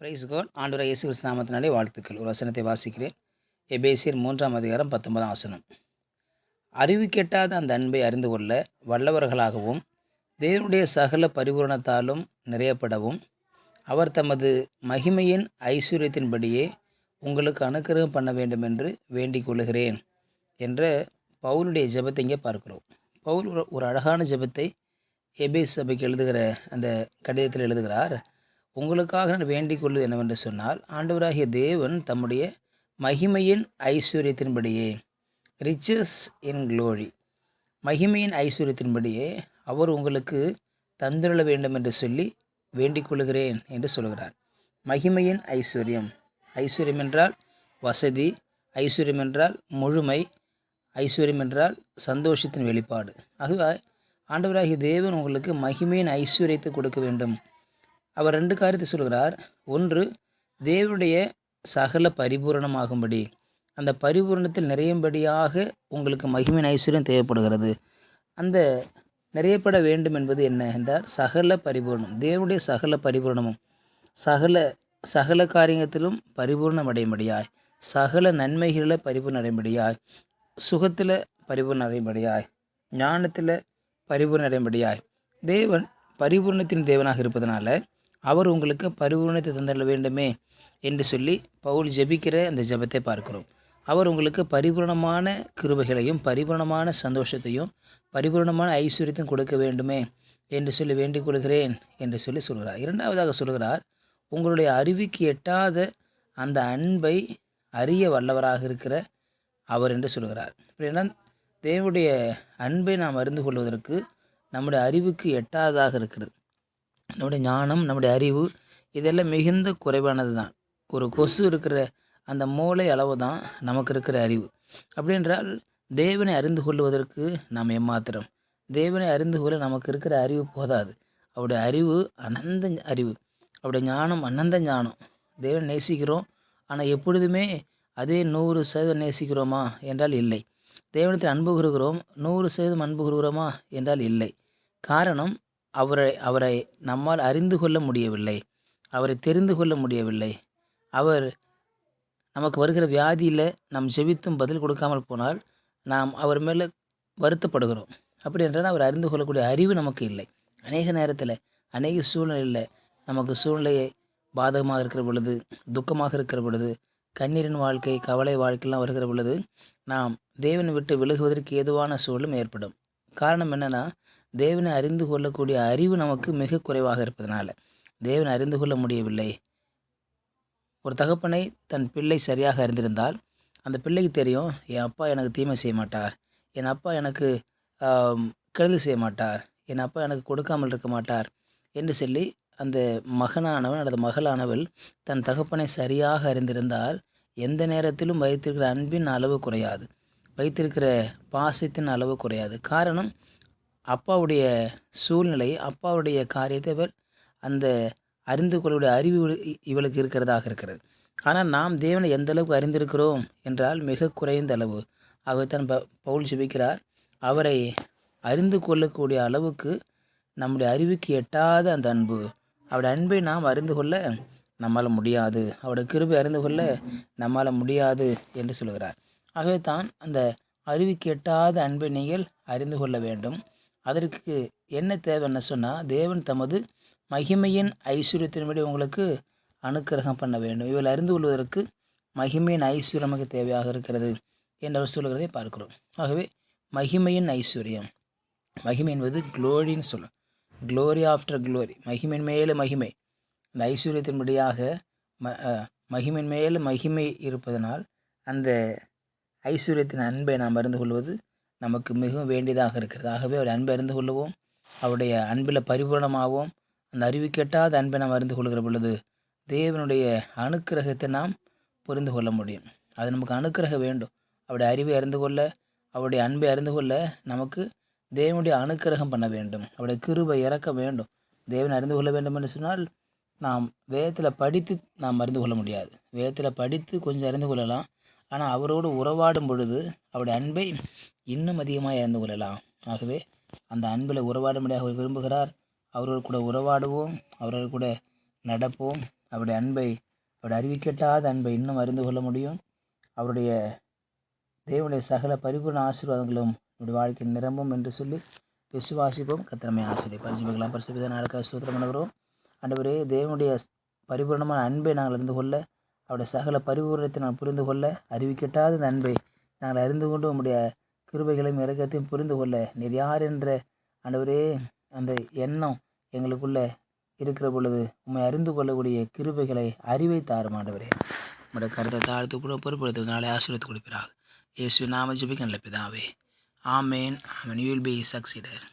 Price code ஆண்டுரை இயேசு கிறிஸ்து நாமத்தினாலே வாழ்த்துக்கள். ஒரு வசனத்தை வாசிக்கிறேன். எபேசியர் மூன்றாம் அதிகாரம் பத்தொன்பதாம் வசனம். அறிவு கெட்டாத அந்த அன்பை அறிந்து கொள்ள வல்லவர்களாகவும் தேவனுடைய சகல பரிபூரணத்தாலும் நிறையப்படவும் அவர் தமது மகிமையின் ஐஸ்வர்யத்தின்படியே உங்களுக்கு அனுக்கிரகம் பண்ண வேண்டும் என்று வேண்டிக் கொள்கிறேன் என்ற பவுலுடைய ஜபத்தை இங்கே பார்க்கிறோம். பவுல் ஒரு ஒரு அழகான ஜெபத்தை எபேஸ் சபைக்கு எழுதுகிற அந்த கடிதத்தில் எழுதுகிறார். உங்களுக்காக நான் வேண்டிக் கொள்வது என்னவென்று சொன்னால் ஆண்டவராகிய தேவன் தம்முடைய மகிமையின் ஐஸ்வர்யத்தின்படியே ரிச்சஸ் இன் க்ளோரி மகிமையின் ஐஸ்வர்யத்தின்படியே அவர் உங்களுக்கு தந்துள்ள வேண்டும் என்று சொல்லி வேண்டிக் கொள்கிறேன் என்று சொல்கிறார். மகிமையின் ஐஸ்வர்யம். ஐஸ்வர்யம் என்றால் வசதி ஐஸ்வர்யம் என்றால் முழுமை ஐஸ்வர்யம் என்றால் சந்தோஷத்தின் வெளிப்பாடு. ஆகவே ஆண்டவராகிய தேவன் உங்களுக்கு மகிமையின் ஐஸ்வர்யத்தை கொடுக்க வேண்டும். அவர் ரெண்டு காரியத்தை சொல்கிறார் ஒன்று தேவனுடைய சகல பரிபூரணமாகும்படி. அந்த பரிபூரணத்தில் நிறையும்படியாக உங்களுக்கு மகிமை ஐஸ்வர்யம் தேவைப்படுகிறது. அந்த நிறையப்பட வேண்டும் என்பது என்ன என்றால் சகல பரிபூரணம். தேவனுடைய சகல பரிபூரணமும் சகல சகல காரியத்திலும் பரிபூர்ணம் அடையும்படியாய் சகல நன்மைகளில் பரிபூர்ணம் அடையும்படியாய் சுகத்தில் பரிபூர்ணம் அடையும்படியாய் ஞானத்தில் பரிபூர்ணம் அடையும்படியாய் தேவன் பரிபூர்ணத்தின் தேவனாக இருப்பதனால அவர் உங்களுக்கு பரிபூர்ணத்தை தந்தள்ள வேண்டுமே என்று சொல்லி பவுல் ஜெபிக்கிற அந்த ஜெபத்தை பார்க்கிறோம். அவர் உங்களுக்கு பரிபூர்ணமான கிருபைகளையும் பரிபூர்ணமான சந்தோஷத்தையும் பரிபூர்ணமான ஐஸ்வர்யத்தையும் கொடுக்க வேண்டுமே என்று சொல்லி வேண்டிக் கொள்கிறேன் என்று சொல்லி சொல்கிறார். இரண்டாவதாக சொல்கிறார் உங்களுடைய அறிவுக்கு எட்டாத அந்த அன்பை அறிய வல்லவராக இருக்கிற அவர் என்று சொல்கிறார். அப்படின்னா தேவனுடைய அன்பை நாம் அறிந்து கொள்வதற்கு நம்முடைய அறிவுக்கு எட்டாததாக இருக்கிறது. நம்முடைய ஞானம் நம்முடைய அறிவு இதெல்லாம் மிகுந்த குறைவானது தான் ஒரு கொசு இருக்கிற அந்த மூளை அளவு தான் நமக்கு இருக்கிற அறிவு. அப்படின்றால் தேவனை அறிந்து கொள்வதற்கு நாம் ஏமாத்திரம். தேவனை அறிந்து கொள்ள நமக்கு இருக்கிற அறிவு போதாது. அவருடைய அறிவு அனந்த அறிவு. அவருடைய ஞானம் அனந்த ஞானம். தேவனை நேசிக்கிறோம் ஆனால் எப்பொழுதுமே அதே நூறு சதவீதம் நேசிக்கிறோமா என்றால் இல்லை. தேவனத்தில் அன்பு கூறுகிறோம் நூறு சதவீதம் அன்பு கூறுகிறோமா என்றால் இல்லை. காரணம் அவரை அவரை நம்மால் அறிந்து கொள்ள முடியவில்லை. அவரை தெரிந்து கொள்ள முடியவில்லை. அவர் நமக்கு வருகிற வியாதியில் நாம் ஜெபித்தும் பதில் கொடுக்காமல் போனால் நாம் அவர் மேலே வருத்தப்படுகிறோம். அப்படி என்றால் அவர் அறிந்து கொள்ளக்கூடிய அறிவு நமக்கு இல்லை. அநேக நேரத்தில் அநேக சூழ்நிலையில் நமக்கு சூழ்நிலையை பாதகமாக இருக்கிற பொழுது துக்கமாக இருக்கிற பொழுது கண்ணீரின் வாழ்க்கை கவலை வாழ்க்கைலாம் வருகிற பொழுது நாம் தேவனை விட்டு விலகுவதற்கு ஏதுவான சூழலும் ஏற்படும். காரணம் என்னென்னா தேவனை அறிந்து கொள்ளக்கூடிய அறிவு நமக்கு மிக குறைவாக இருப்பதனால தேவனை அறிந்து கொள்ள முடியவில்லை. ஒரு தகப்பனை தன் பிள்ளை சரியாக அறிந்திருந்தால் அந்த பிள்ளைக்கு தெரியும் என் அப்பா எனக்கு தீமை செய்ய மாட்டார். என் அப்பா எனக்கு கெடுதல் செய்ய மாட்டார். என் அப்பா எனக்கு கொடுக்காமல் இருக்க மாட்டார். என்று சொல்லி அந்த மகனானவன் அல்லது மகளானவள் தன் தகப்பனை சரியாக அறிந்திருந்தால் எந்த நேரத்திலும் வைத்திருக்கிற அன்பின் அளவு குறையாது. வைத்திருக்கிற பாசத்தின் அளவு குறையாது. காரணம் அப்பாவுடைய சூழ்நிலை அப்பாவுடைய காரியத்தை இவள் அந்த அறிந்து கொள்ளக்கூடிய அறிவு இவளுக்கு இருக்கிறதாக இருக்கிறது. ஆனால் நாம் தேவனை எந்த அளவுக்கு அறிந்திருக்கிறோம் என்றால் மிக குறைந்த அளவு. ஆகவேத்தான் ப பவுல் ஜெபிக்கிறார் அவரை அறிந்து கொள்ளக்கூடிய அளவுக்கு நம்முடைய அறிவுக்கு எட்டாத அந்த அன்பு. அவருடைய அன்பை நாம் அறிந்து கொள்ள நம்மால் முடியாது. அவருடைய கிருபை அறிந்து கொள்ள நம்மால் முடியாது என்று சொல்கிறார். ஆகவே தான் அந்த அறிவுக்கு எட்டாத அன்பை நீங்கள் அறிந்து கொள்ள வேண்டும். அதற்கு என்ன தேவைன்னு சொன்னால் தேவன் தமது மகிமையின் ஐஸ்வர்யத்தின்படி உங்களுக்கு அனுக்கிரகம் பண்ண வேண்டும். இவள் அறிந்து கொள்வதற்கு மகிமையின் ஐஸ்வர்யம் நமக்கு தேவையாக இருக்கிறது என்றவர் சொல்கிறதை பார்க்கிறோம். ஆகவே மகிமையின் ஐஸ்வர்யம். மகிமை என்பது க்ளோரின்னு சொல்லும் க்ளோரி ஆஃப்டர் க்ளோரி மகிமையின் மேலே மகிமை. அந்த ஐஸ்வர்யத்தின்படியாக ம மகிமின் மேலே மகிமை இருப்பதனால் அந்த ஐஸ்வர்யத்தின் அன்பை நாம் அறிந்து கொள்வது நமக்கு மிகவும் வேண்டியதாக இருக்கிறது. ஆகவே அவருடைய அன்பை அறிந்து கொள்ளுவோம். அவருடைய அன்பில் பரிபூர்ணமாகவும் அந்த அறிவு கேட்டாத அன்பை நாம் அறிந்து கொள்கிற பொழுது தேவனுடைய அனுக்கிரகத்தை நாம் புரிந்து கொள்ள முடியும். அது நமக்கு அனுக்கிரகம் வேண்டும். அவருடைய அறிவை அறிந்து கொள்ள அவருடைய அன்பை அறிந்து கொள்ள நமக்கு தேவனுடைய அனுக்கிரகம் பண்ண வேண்டும். அவருடைய கிருபை இறக்க வேண்டும். தேவனை அறிந்து கொள்ள வேண்டும் என்று சொன்னால் நாம் வேதத்தில் படித்து நாம் அறிந்து கொள்ள முடியாது. வேதத்தில் படித்து கொஞ்சம் அறிந்து கொள்ளலாம். ஆனால் அவரோடு உறவாடும் பொழுது அவருடைய அன்பை இன்னும் அதிகமாக இறந்து கொள்ளலாம். ஆகவே அந்த அன்பில் உறவாடும்படியாக அவர் விரும்புகிறார். அவரோடு கூட உறவாடுவோம். அவரோடு கூட நடப்போம். அவருடைய அன்பை அவருடைய அறிவிக்கட்டாத அன்பை இன்னும் அறிந்து கொள்ள முடியும். அவருடைய தேவனுடைய சகல பரிபூர்ண ஆசீர்வாதங்களும் நம்முடைய வாழ்க்கை நிரம்பும் என்று சொல்லி விசுவாசிப்போம். கத்திரமை ஆசிரியர் பரிசுமைகளாம் பரிசுபிதா நாளுக்காக ஸ்தோத்திரம் பண்ணுகிறோம். ஆண்டவரே தேவனுடைய பரிபூர்ணமான அன்பை நாங்கள் அறிந்து கொள்ள அவருடைய சகல பரிபூரணத்தை நான் புரிந்து கொள்ள அறிவிக்கட்டாத இந்த அன்பை நாங்கள் அறிந்து கொண்டு உம்முடைய கிருபைகளையும் இறக்கத்தையும் புரிந்து கொள்ள. நீர் யார் என்ற ஆண்டவரே அந்த எண்ணம் எங்களுக்குள்ள இருக்கிற பொழுது உண்மை அறிந்து கொள்ளக்கூடிய கிருபைகளை அறிவை தாரும் ஆண்டவரே. உங்களுடைய கருத்தை தாழ்த்து கூட பொறுப்படுத்த நாளை ஆசீர்வத்து கொடுப்பீராக. இயேசு நாம ஜெபிக்க நல்ல பிதாவே. ஆமேன். ஆமன். You will be சக்சீடர்